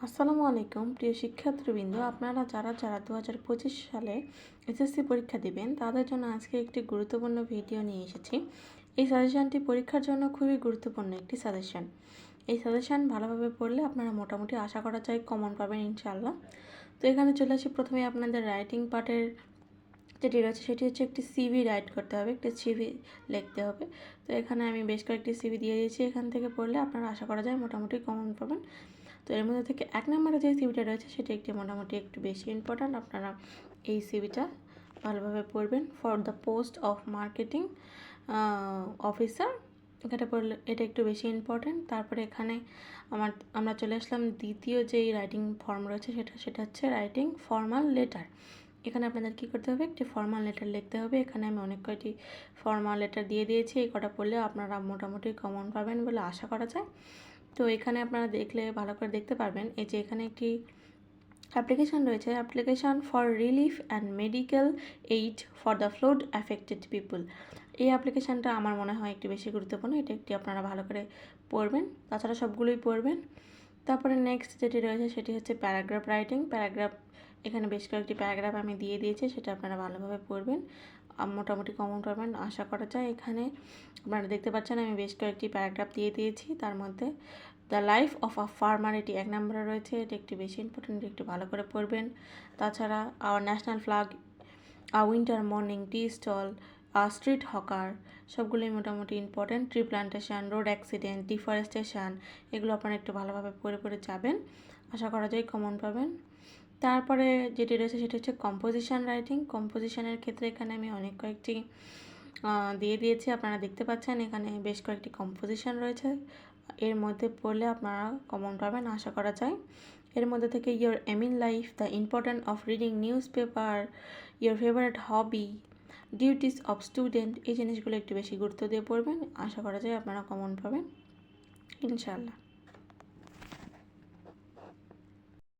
আসসালামু আলাইকুম। প্রিয় শিক্ষার্থীবৃন্দ, আপনারা যারা যারা দু হাজার পঁচিশ সালে এসএসসি পরীক্ষা দিবেন, তাদের জন্য আজকে একটি গুরুত্বপূর্ণ ভিডিও নিয়ে এসেছি। এই সাজেশানটি পরীক্ষার জন্য খুবই গুরুত্বপূর্ণ একটি সাজেশান এই সাজেশান ভালোভাবে পড়লে আপনারা মোটামুটি আশা করা যায় কমন পাবেন ইনশাআল্লাহ। তো এখানে চলে আসি। প্রথমে আপনাদের রাইটিং পার্টের যেটি রয়েছে সেটি হচ্ছে একটি সিভি রাইট করতে হবে, একটি সিভি লিখতে হবে। তো এখানে আমি বেশ কয়েকটি সিভি দিয়ে দিয়েছি, এখান থেকে পড়লে আপনারা আশা করা যায় মোটামুটি কমন পাবেন। তো এর মধ্যে থেকে এক নম্বরে যে সিভিটা রয়েছে সেটি একটি মোটামুটি একটু বেশি ইম্পর্ট্যান্ট আপনারা এই সিভিটা ভালোভাবে পড়বেন। For the post of marketing officer এটা পড়লে এটা একটু বেশি ইম্পর্ট্যান্ট তারপরে এখানে আমার, আমরা চলে আসলাম দ্বিতীয় যেই রাইটিং ফর্ম রয়েছে সেটা সেটা হচ্ছে রাইটিং ফর্মাল লেটার এখানে আপনাদের কী করতে হবে? একটি ফর্মাল লেটার লিখতে হবে। এখানে আমি অনেক কয়টি ফর্মাল লেটার দিয়ে দিয়েছি। এই কটা পড়লে আপনারা মোটামুটি কমন পাবেন বলে আশা করা যায়। তো এখানে আপনারা দেখলে, ভালো করে দেখতে পারবেন। এই যে এখানে একটি অ্যাপ্লিকেশান রয়েছে। Application for relief and medical aid for the flood affected people এই অ্যাপ্লিকেশানটা আমার মনে হয় একটু বেশি গুরুত্বপূর্ণ। এটা একটি আপনারা ভালো করে পড়বেন। তাছাড়া সবগুলোই পড়বেন। তারপরে নেক্সট যেটি রয়েছে সেটি হচ্ছে প্যারাগ্রাফ রাইটিং প্যারাগ্রাফ এখানে বেশ কয়েকটি প্যারাগ্রাফ আমি দিয়ে দিয়েছি, সেটা আপনারা ভালোভাবে পড়বেন। মোটামুটি কমন পাবেন আশা করা যায়। এখানে আপনারা দেখতে পাচ্ছেন আমি বেশ কয়েকটি প্যারাগ্রাফ দিয়ে দিয়েছি। তার মধ্যে the life of a farmer এটি এক নম্বরে রয়েছে। এটি একটি বেশি ইম্পর্টেন্ট একটু ভালো করে পড়বেন। তাছাড়া our national flag a winter morning tea stall street hawker, সবগুলোই মোটামুটি important tree plantation road accident deforestation এগুলো আপনারা একটু ভালোভাবে পড়ে পড়ে যাবেন। আশা করা যায় কমন পাবেন। তারপরে যেটি রয়েছে সেটি হচ্ছে কম্পোজিশন রাইটিং কম্পোজিশনের ক্ষেত্রে এখানে আমি অনেক কয়েকটি দিয়ে দিয়েছি। আপনারা দেখতে পাচ্ছেন এখানে বেশ কয়েকটি কম্পোজিশন রয়েছে। এর মধ্যে পড়লে আপনারা কমন পাবেন, আশা করা যায়। এর মধ্যে থেকে your aim in life the important of reading newspaper your favourite hobby duties of student এই জিনিসগুলো একটু বেশি গুরুত্ব দিয়ে পড়বেন। আশা করা যায় আপনারা কমন পাবেন। ইনশাআল্লাহ।